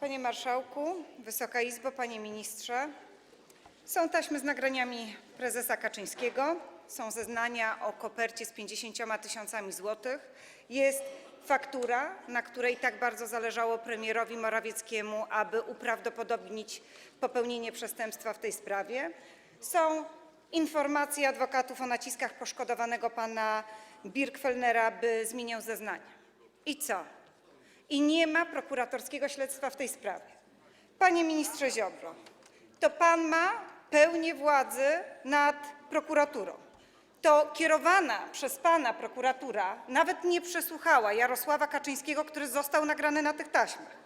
Panie Marszałku, Wysoka Izbo, Panie Ministrze! Są taśmy z nagraniami prezesa Kaczyńskiego, są zeznania o kopercie z 50 tysiącami złotych, jest faktura, na której tak bardzo zależało premierowi Morawieckiemu, aby uprawdopodobnić popełnienie przestępstwa w tej sprawie, są informacje adwokatów o naciskach poszkodowanego pana Birgfellnera, by zmieniał zeznania. I co? I nie ma prokuratorskiego śledztwa w tej sprawie. Panie ministrze Ziobro, to pan ma pełnię władzy nad prokuraturą. To kierowana przez pana prokuratura nawet nie przesłuchała Jarosława Kaczyńskiego, który został nagrany na tych taśmach.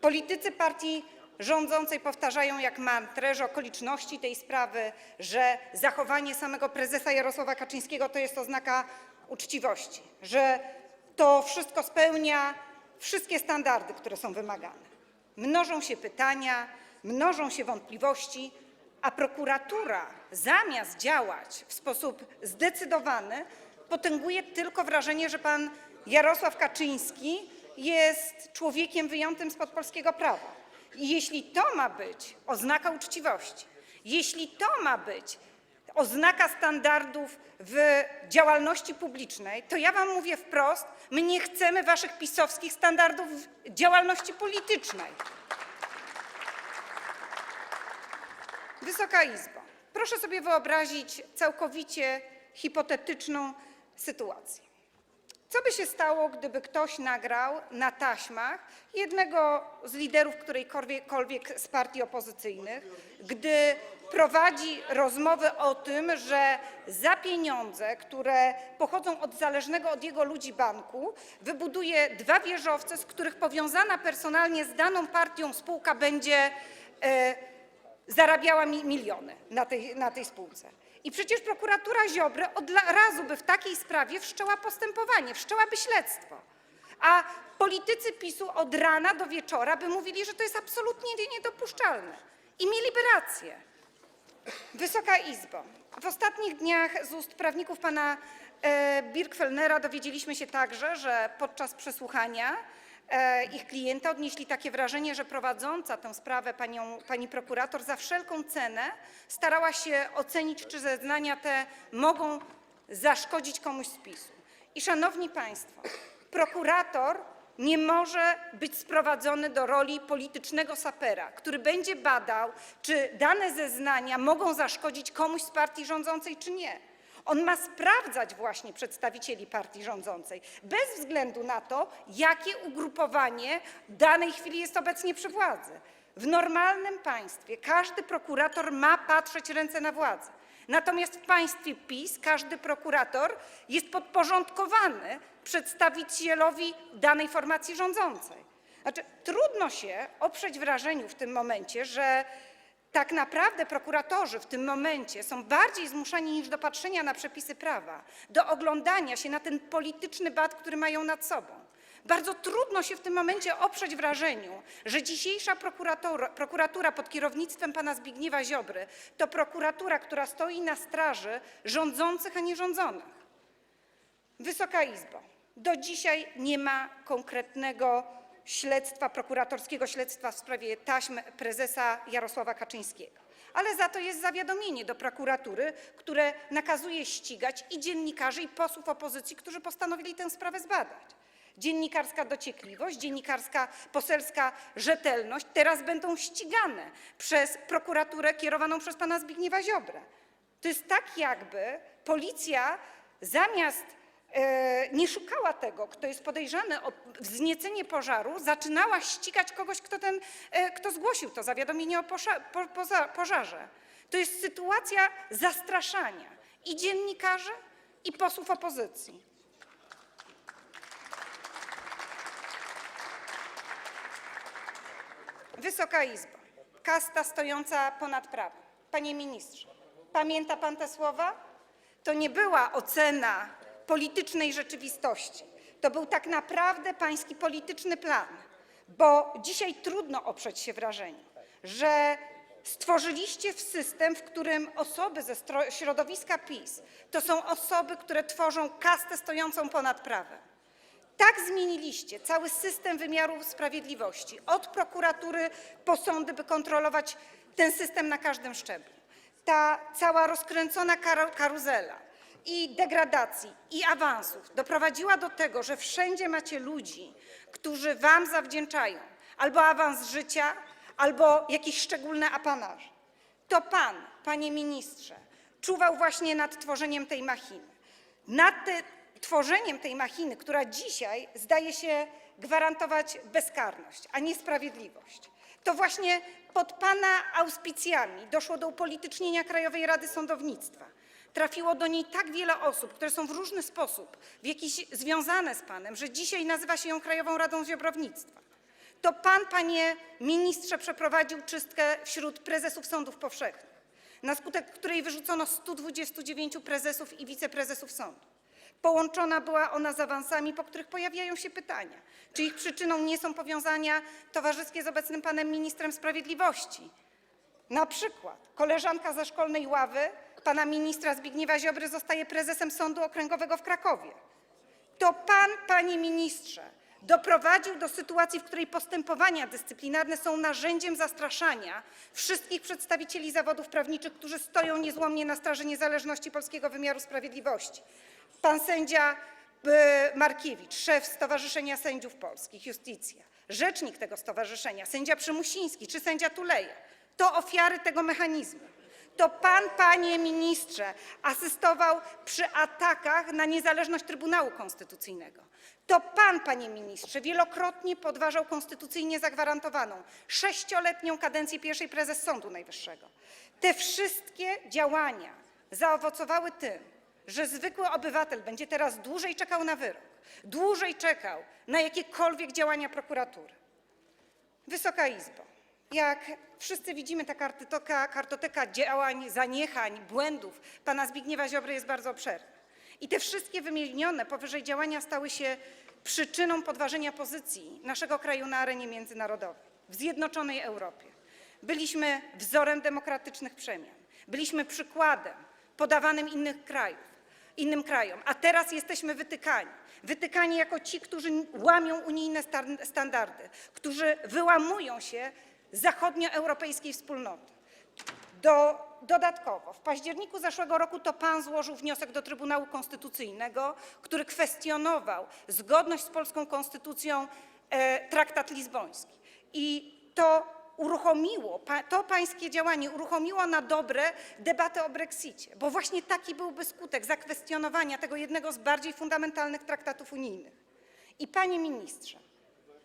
Politycy partii rządzącej powtarzają jak mantrę, że okoliczności tej sprawy, że zachowanie samego prezesa Jarosława Kaczyńskiego to jest oznaka uczciwości, że to wszystko spełnia wszystkie standardy, które są wymagane. Mnożą się pytania, mnożą się wątpliwości, a prokuratura zamiast działać w sposób zdecydowany, potęguje tylko wrażenie, że pan Jarosław Kaczyński jest człowiekiem wyjętym spod polskiego prawa. I jeśli to ma być oznaka uczciwości, jeśli to ma być oznaka standardów w działalności publicznej, to ja wam mówię wprost, my nie chcemy waszych pisowskich standardów w działalności politycznej. Wysoka Izbo, proszę sobie wyobrazić całkowicie hipotetyczną sytuację. Co by się stało, gdyby ktoś nagrał na taśmach jednego z liderów którejkolwiek z partii opozycyjnych, gdy prowadzi rozmowy o tym, że za pieniądze, które pochodzą od zależnego od jego ludzi banku, wybuduje dwa wieżowce, z których powiązana personalnie z daną partią spółka będzie e, zarabiała mi miliony na tej, na tej spółce. I przecież prokuratura Ziobry od razu by w takiej sprawie wszczęła postępowanie, wszczęłaby śledztwo. A politycy PiSu od rana do wieczora by mówili, że to jest absolutnie niedopuszczalne. I mieliby rację. Wysoka Izbo, w ostatnich dniach z ust prawników pana e, Birgfellnera dowiedzieliśmy się także, że podczas przesłuchania ich klienta odnieśli takie wrażenie, że prowadząca tę sprawę pani prokurator za wszelką cenę starała się ocenić, czy zeznania te mogą zaszkodzić komuś z PiSu. I szanowni państwo, prokurator nie może być sprowadzony do roli politycznego sapera, który będzie badał, czy dane zeznania mogą zaszkodzić komuś z partii rządzącej, czy nie. On ma sprawdzać właśnie przedstawicieli partii rządzącej, bez względu na to, jakie ugrupowanie w danej chwili jest obecnie przy władzy. W normalnym państwie każdy prokurator ma patrzeć ręce na władzę. Natomiast w państwie PiS każdy prokurator jest podporządkowany przedstawicielowi danej formacji rządzącej. Znaczy, trudno się oprzeć wrażeniu w tym momencie, że tak naprawdę prokuratorzy w tym momencie są bardziej zmuszani niż do patrzenia na przepisy prawa, do oglądania się na ten polityczny bat, który mają nad sobą. Bardzo trudno się w tym momencie oprzeć wrażeniu, że dzisiejsza prokuratura, pod kierownictwem pana Zbigniewa Ziobry to prokuratura, która stoi na straży rządzących, a nie rządzonych. Wysoka Izbo, do dzisiaj nie ma konkretnego śledztwa, prokuratorskiego śledztwa w sprawie taśm prezesa Jarosława Kaczyńskiego. Ale za to jest zawiadomienie do prokuratury, które nakazuje ścigać i dziennikarzy, i posłów opozycji, którzy postanowili tę sprawę zbadać. Dziennikarska dociekliwość, dziennikarska, poselska rzetelność teraz będą ścigane przez prokuraturę kierowaną przez pana Zbigniewa Ziobrę. To jest tak, jakby policja zamiast nie szukała tego, kto jest podejrzany o wzniecenie pożaru, zaczynała ścigać kogoś, kto, ten, e, kto zgłosił to zawiadomienie o pożarze. To jest sytuacja zastraszania i dziennikarzy, i posłów opozycji. Wysoka Izbo, kasta stojąca ponad prawem. Panie ministrze, pamięta pan te słowa? To nie była ocena politycznej rzeczywistości. To był tak naprawdę pański polityczny plan, bo dzisiaj trudno oprzeć się wrażeniu, że stworzyliście system, w którym osoby ze środowiska PiS to są osoby, które tworzą kastę stojącą ponad prawem. tak zmieniliście cały system wymiaru sprawiedliwości, od prokuratury po sądy, by kontrolować ten system na każdym szczeblu. Ta cała rozkręcona kar- karuzela i degradacji, i awansów doprowadziła do tego, że wszędzie macie ludzi, którzy wam zawdzięczają albo awans życia, albo jakieś szczególne apanaże. To pan, panie ministrze, czuwał właśnie nad tworzeniem tej machiny. Nad tworzeniem tej machiny, która dzisiaj zdaje się gwarantować bezkarność, a nie sprawiedliwość. To właśnie pod pana auspicjami doszło do upolitycznienia Krajowej Rady Sądownictwa. Trafiło do niej tak wiele osób, które są w różny sposób w jakiś związane z panem, że dzisiaj nazywa się ją Krajową Radą Ziobrownictwa. To pan, panie ministrze, przeprowadził czystkę wśród prezesów sądów powszechnych, na skutek której wyrzucono 129 prezesów i wiceprezesów sądu. Połączona była ona z awansami, po których pojawiają się pytania, czy ich przyczyną nie są powiązania towarzyskie z obecnym panem ministrem sprawiedliwości. Na przykład koleżanka ze szkolnej ławy pana ministra Zbigniewa Ziobry zostaje prezesem Sądu Okręgowego w Krakowie. To pan, panie ministrze, doprowadził do sytuacji, w której postępowania dyscyplinarne są narzędziem zastraszania wszystkich przedstawicieli zawodów prawniczych, którzy stoją niezłomnie na straży niezależności polskiego wymiaru sprawiedliwości. Pan sędzia e, Markiewicz, szef Stowarzyszenia Sędziów Polskich, Justicja, rzecznik tego stowarzyszenia, sędzia Przymusiński czy sędzia Tuleja, to ofiary tego mechanizmu. To pan, panie ministrze, asystował przy atakach na niezależność Trybunału Konstytucyjnego. To pan, panie ministrze, wielokrotnie podważał konstytucyjnie zagwarantowaną sześcioletnią kadencję pierwszej prezes Sądu Najwyższego. Te wszystkie działania zaowocowały tym, że zwykły obywatel będzie teraz dłużej czekał na wyrok, dłużej czekał na jakiekolwiek działania prokuratury. Wysoka Izbo, jak wszyscy widzimy, ta kartoteka, kartoteka działań, zaniechań, błędów pana Zbigniewa Ziobry jest bardzo obszerna. I te wszystkie wymienione powyżej działania stały się przyczyną podważenia pozycji naszego kraju na arenie międzynarodowej, w zjednoczonej Europie. Byliśmy wzorem demokratycznych przemian, byliśmy przykładem podawanym innych krajów, innym krajom, a teraz jesteśmy wytykani. Wytykani jako ci, którzy łamią unijne stan- standardy, którzy wyłamują się zachodnioeuropejskiej wspólnoty. Do, dodatkowo w październiku zeszłego roku to pan złożył wniosek do Trybunału Konstytucyjnego, który kwestionował zgodność z polską konstytucją e, traktat lizboński. I to uruchomiło, to pańskie działanie uruchomiło na dobre debatę o Brexicie, bo właśnie taki byłby skutek zakwestionowania tego jednego z bardziej fundamentalnych traktatów unijnych. I panie ministrze,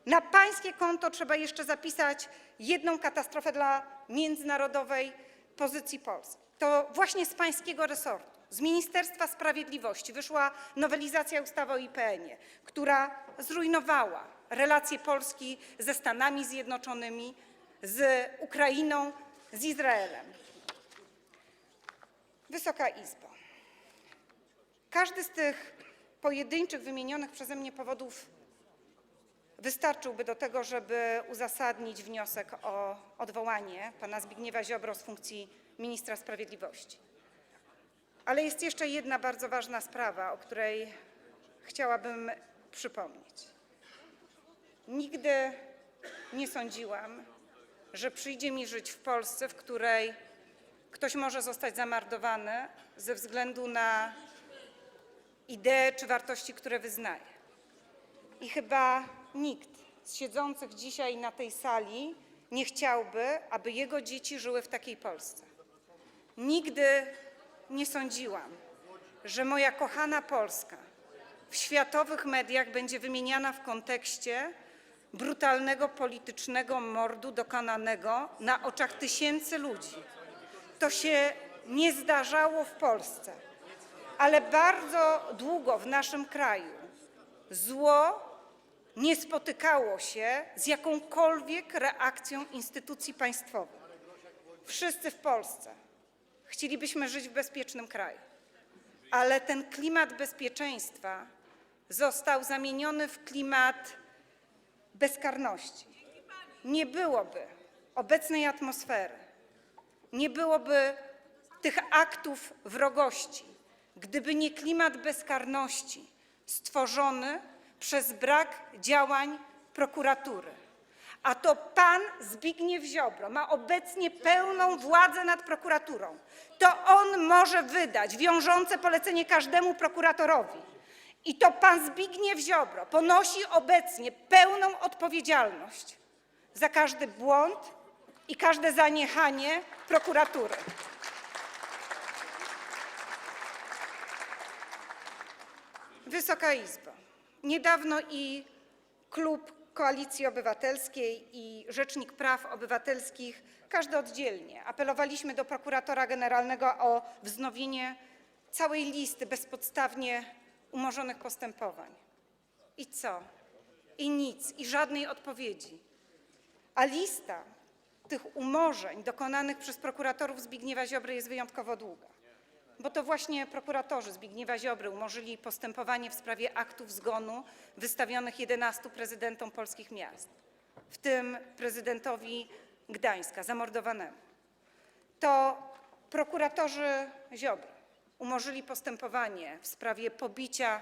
na pańskie konto trzeba jeszcze zapisać jedną katastrofę dla międzynarodowej pozycji Polski. To właśnie z pańskiego resortu, z Ministerstwa Sprawiedliwości wyszła nowelizacja ustawy o IPN-ie, która zrujnowała relacje Polski ze Stanami Zjednoczonymi, z Ukrainą, z Izraelem. Wysoka Izbo, każdy z tych pojedynczych wymienionych przeze mnie powodów wystarczyłby do tego, żeby uzasadnić wniosek o odwołanie pana Zbigniewa Ziobro z funkcji ministra sprawiedliwości. Ale jest jeszcze jedna bardzo ważna sprawa, o której chciałabym przypomnieć. Nigdy nie sądziłam, że przyjdzie mi żyć w Polsce, w której ktoś może zostać zamordowany ze względu na idee czy wartości, które wyznaje. I chyba nikt z siedzących dzisiaj na tej sali nie chciałby, aby jego dzieci żyły w takiej Polsce. Nigdy nie sądziłam, że moja kochana Polska w światowych mediach będzie wymieniana w kontekście brutalnego politycznego mordu dokonanego na oczach tysięcy ludzi. To się nie zdarzało w Polsce, ale bardzo długo w naszym kraju zło nie spotykało się z jakąkolwiek reakcją instytucji państwowych. Wszyscy w Polsce chcielibyśmy żyć w bezpiecznym kraju, ale ten klimat bezpieczeństwa został zamieniony w klimat bezkarności. Nie byłoby obecnej atmosfery, nie byłoby tych aktów wrogości, gdyby nie klimat bezkarności stworzony przez brak działań prokuratury. A to pan Zbigniew Ziobro ma obecnie pełną władzę nad prokuraturą. To on może wydać wiążące polecenie każdemu prokuratorowi. I to pan Zbigniew Ziobro ponosi obecnie pełną odpowiedzialność za każdy błąd i każde zaniechanie prokuratury. Wysoka Izbo, niedawno i klub Koalicji Obywatelskiej i Rzecznik Praw Obywatelskich, każdy oddzielnie, apelowaliśmy do prokuratora generalnego o wznowienie całej listy bezpodstawnie umorzonych postępowań. I co? I nic, i żadnej odpowiedzi. A lista tych umorzeń dokonanych przez prokuratorów Zbigniewa Ziobry jest wyjątkowo długa. Bo to właśnie prokuratorzy Zbigniewa Ziobry umorzyli postępowanie w sprawie aktów zgonu wystawionych 11 prezydentom polskich miast, w tym prezydentowi Gdańska, zamordowanemu. To prokuratorzy Ziobry umorzyli postępowanie w sprawie pobicia,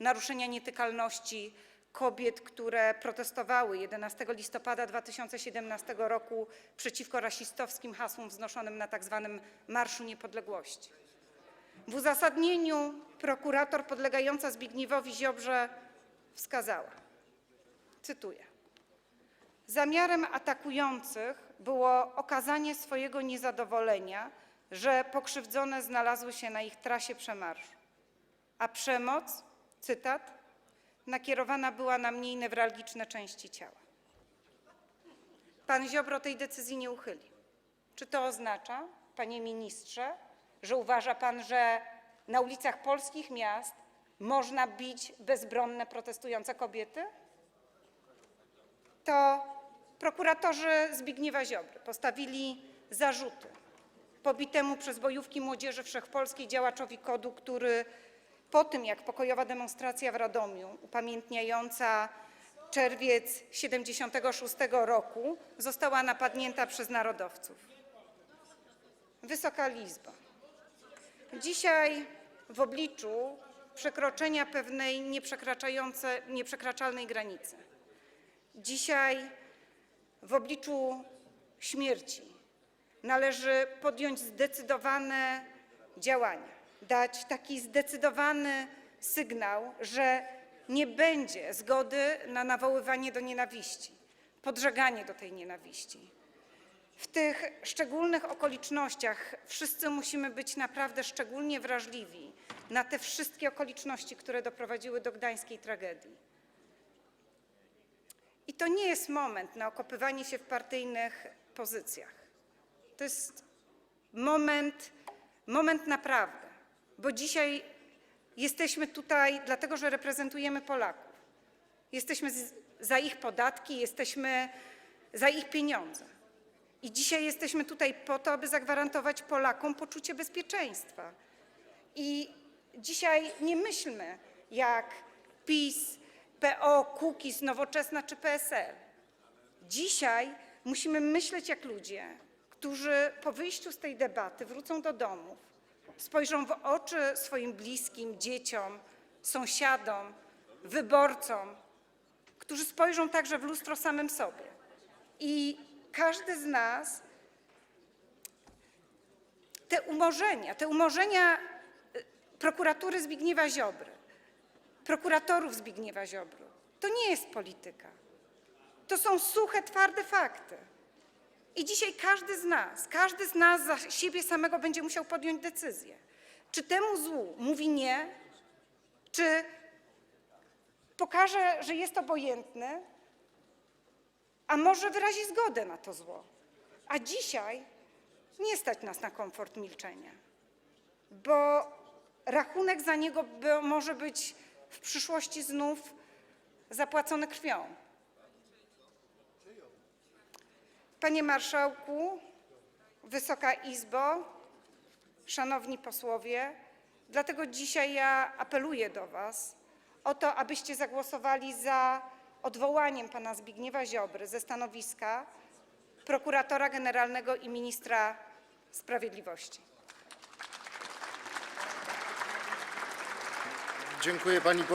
naruszenia nietykalności kobiet, które protestowały 11 listopada 2017 roku przeciwko rasistowskim hasłom wznoszonym na tzw. Marszu Niepodległości. W uzasadnieniu prokurator podlegająca Zbigniewowi Ziobrze wskazała, cytuję, Zamiarem atakujących było okazanie swojego niezadowolenia, że pokrzywdzone znalazły się na ich trasie przemarszu, a przemoc, cytat, nakierowana była na mniej newralgiczne części ciała. Pan Ziobro tej decyzji nie uchyli. Czy to oznacza, panie ministrze, że uważa pan, że na ulicach polskich miast można bić bezbronne protestujące kobiety? To prokuratorzy Zbigniewa Ziobry postawili zarzuty pobitemu przez bojówki młodzieży wszechpolskiej działaczowi KOD-u, który po tym, jak pokojowa demonstracja w Radomiu upamiętniająca czerwiec 76 roku została napadnięta przez narodowców. Wysoka Izbo, dzisiaj w obliczu przekroczenia pewnej nieprzekraczalnej granicy, dzisiaj w obliczu śmierci należy podjąć zdecydowane działania, dać taki zdecydowany sygnał, że nie będzie zgody na nawoływanie do nienawiści, podżeganie do tej nienawiści. W tych szczególnych okolicznościach wszyscy musimy być naprawdę szczególnie wrażliwi na te wszystkie okoliczności, które doprowadziły do gdańskiej tragedii. I to nie jest moment na okopywanie się w partyjnych pozycjach. To jest moment, naprawdę, bo dzisiaj jesteśmy tutaj dlatego, że reprezentujemy Polaków. Jesteśmy za ich podatki, jesteśmy za ich pieniądze. I dzisiaj jesteśmy tutaj po to, aby zagwarantować Polakom poczucie bezpieczeństwa. I dzisiaj nie myślmy jak PiS, PO, Kukiz, Nowoczesna czy PSL. Dzisiaj musimy myśleć jak ludzie, którzy po wyjściu z tej debaty wrócą do domów, spojrzą w oczy swoim bliskim, dzieciom, sąsiadom, wyborcom, którzy spojrzą także w lustro samym sobie. I każdy z nas te umorzenia, te umorzenia y, prokuratury Zbigniewa Ziobry, prokuratorów Zbigniewa Ziobry, to nie jest polityka. To są suche, twarde fakty. I dzisiaj każdy z nas, każdy z nas za siebie samego będzie musiał podjąć decyzję. Czy temu złu mówi nie, czy pokaże, że jest obojętny, a może wyrazi zgodę na to zło. A dzisiaj nie stać nas na komfort milczenia, bo rachunek za niego by, może być w przyszłości znów zapłacony krwią. Panie Marszałku, Wysoka Izbo, Szanowni Posłowie, dlatego dzisiaj ja apeluję do Was o to, abyście zagłosowali za odwołaniem pana Zbigniewa Ziobry ze stanowiska prokuratora generalnego i ministra sprawiedliwości. Dziękuję pani poseł.